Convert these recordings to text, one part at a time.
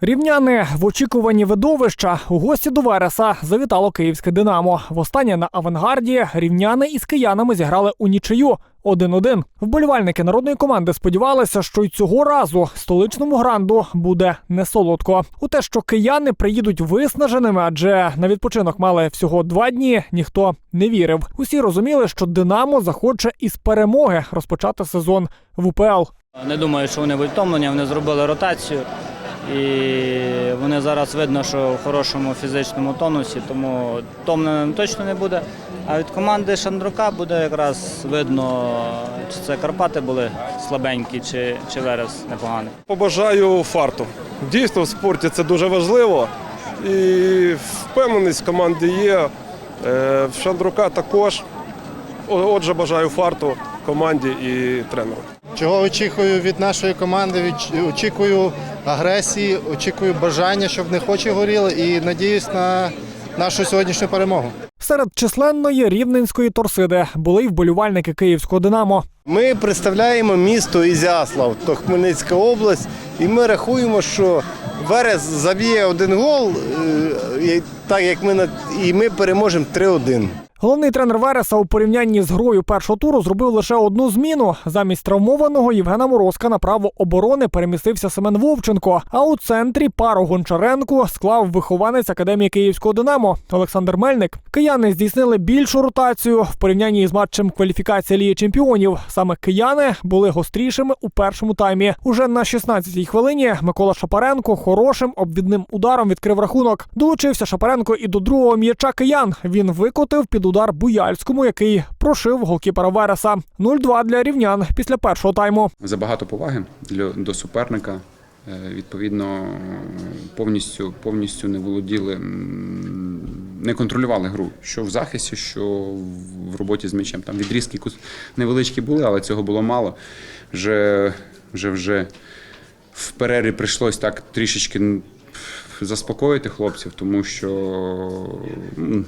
Рівняни в очікуванні видовища у гості до Вереса завітало київське Динамо. Востаннє на авангарді рівняни із киянами зіграли у нічию 1-1. Вболівальники народної команди сподівалися, що й цього разу столичному гранду буде не солодко. У те, що кияни приїдуть виснаженими, адже на відпочинок мали всього два дні, ніхто не вірив. Усі розуміли, що Динамо захоче із перемоги розпочати сезон в УПЛ. Не думаю, що вони втомлені, вони зробили ротацію. І вони зараз видно, що в хорошому фізичному тонусі, тому втомленим точно не буде. А від команди Шандрука буде якраз видно, чи це Карпати були слабенькі, чи, чи Верес непоганий. Побажаю фарту. Дійсно, в спорті це дуже важливо. І впевненість в команді є. Е, В Шандрука також. Отже, бажаю фарту команді і тренеру. Чого очікую від нашої команди? Від- Очікую агресії, очікую бажання, щоб не очі горіли, і надіюсь на нашу сьогоднішню перемогу. Серед численної рівненської торсиди були й вболівальники київського Динамо. Ми представляємо місто Ізяслав, то Хмельницька область, і ми рахуємо, що Верес заб'є один гол, е, так як ми на- і ми переможемо 3-1. Головний тренер Вереса у порівнянні з грою першого туру зробив лише одну зміну. Замість травмованого Євгена Морозка на право оборони перемістився Семен Вовченко. А у центрі пару Гончаренку склав вихованець академії Київського Динамо Олександр Мельник. Кияни здійснили більшу ротацію в порівнянні з матчем кваліфікації Ліги Чемпіонів. Саме кияни були гострішими у першому таймі. Уже на 16-й хвилині Микола Шапаренко хорошим обвідним ударом відкрив рахунок. Долучився Шапаренко і до другого м'яча киян. Він викотив під удар Буяльському, який прошив голкіпера Вереса. 0-2 для рівнян після першого тайму. забагато поваги для, до суперника. Е, Відповідно, повністю, повністю не володіли, не контролювали гру, що в захисті, що в роботі з м'ячем. Там відрізки невеличкі були, але цього було мало. Вже, вже, вже в перерві прийшлось так трішечки заспокоїти хлопців, тому що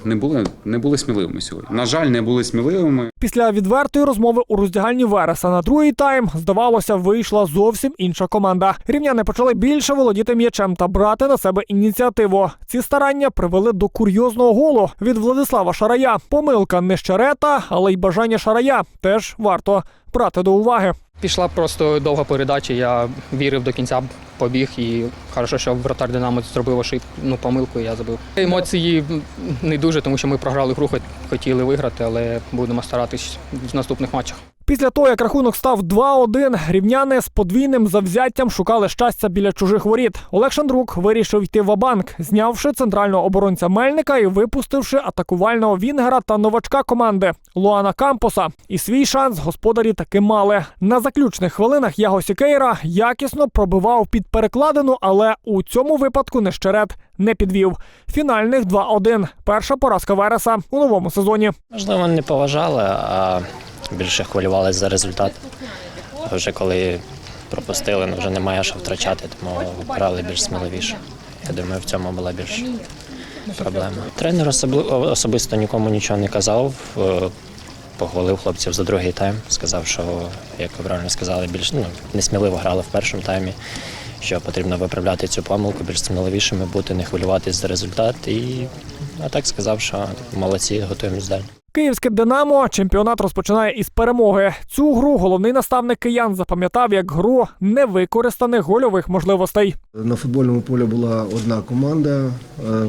не були, не були сміливими сьогодні. На жаль, не були сміливими. Після відвертої розмови у роздягальні Вереса на другий тайм, здавалося, вийшла зовсім інша команда. Рівняни почали більше володіти м'ячем та брати на себе ініціативу. Ці старання привели до курйозного голу від Владислава Шарая. Помилка не щерета, але й бажання Шарая теж варто брати до уваги. Пішла просто довга передача. Я вірив до кінця, побіг і хорошо, що вратар Динамо зробив ошибку, помилку, і я забив. Емоції не дуже, тому що ми програли гру, хотіли виграти, але будемо старатись в наступних матчах. Після того, як рахунок став 2-1, рівняни з подвійним завзяттям шукали щастя біля чужих воріт. Олег Шандрук вирішив йти в банк знявши центрального оборонця Мельника і випустивши атакувального Вінгера та новачка команди Луана Кампоса. І свій шанс господарі таки мали. На заключних хвилинах Яго Сікейра якісно пробивав під перекладину, але у цьому випадку Нещерет не підвів. Фінальних 2-1. Перша поразка Вереса у новому сезоні. Можливо, не поважали, а більше хвилювалися за результат. Вже коли пропустили, ну вже немає що втрачати, тому грали більш сміливіше. Я думаю, в цьому була більш проблема. Тренер особисто нікому нічого не казав. е, Похвалив хлопців за другий тайм. Сказав, що, як ви правильно сказали, більш ну, несміливо грали в першому таймі. Що потрібно виправляти цю помилку, більш сміливішими бути, не хвилюватись за результат. І а так сказав, що молодці, готуємось далі. Київське Динамо чемпіонат розпочинає із перемоги. Цю гру головний наставник киян запам'ятав як гру невикористаних гольових можливостей. На футбольному полі була одна команда, е,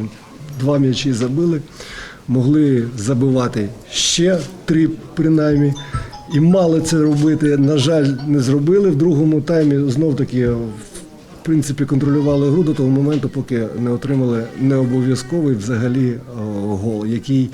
два м'ячі забили, могли забивати ще три принаймні. І мали це робити. На жаль, не зробили. В другому таймі знов таки в принципі контролювали гру до того моменту, поки не отримали необов'язковий взагалі е, гол, який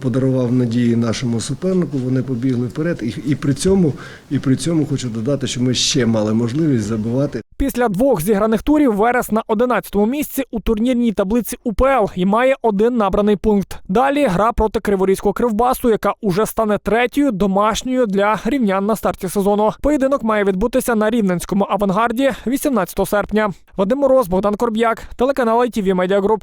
подарував надії нашому супернику. Вони побігли вперед. І, і при цьому, і при цьому хочу додати, що ми ще мали можливість забивати. Після двох зіграних турів Верес на 11-му місці у турнірній таблиці УПЛ і має один набраний пункт. Далі гра проти Криворізького кривбасу, яка уже стане третьою домашньою для рівнян на старті сезону. Поєдинок має відбутися на рівненському авангарді 18 серпня. Вадим Мороз, Богдан Корб'як, телеканал ITV Media Group.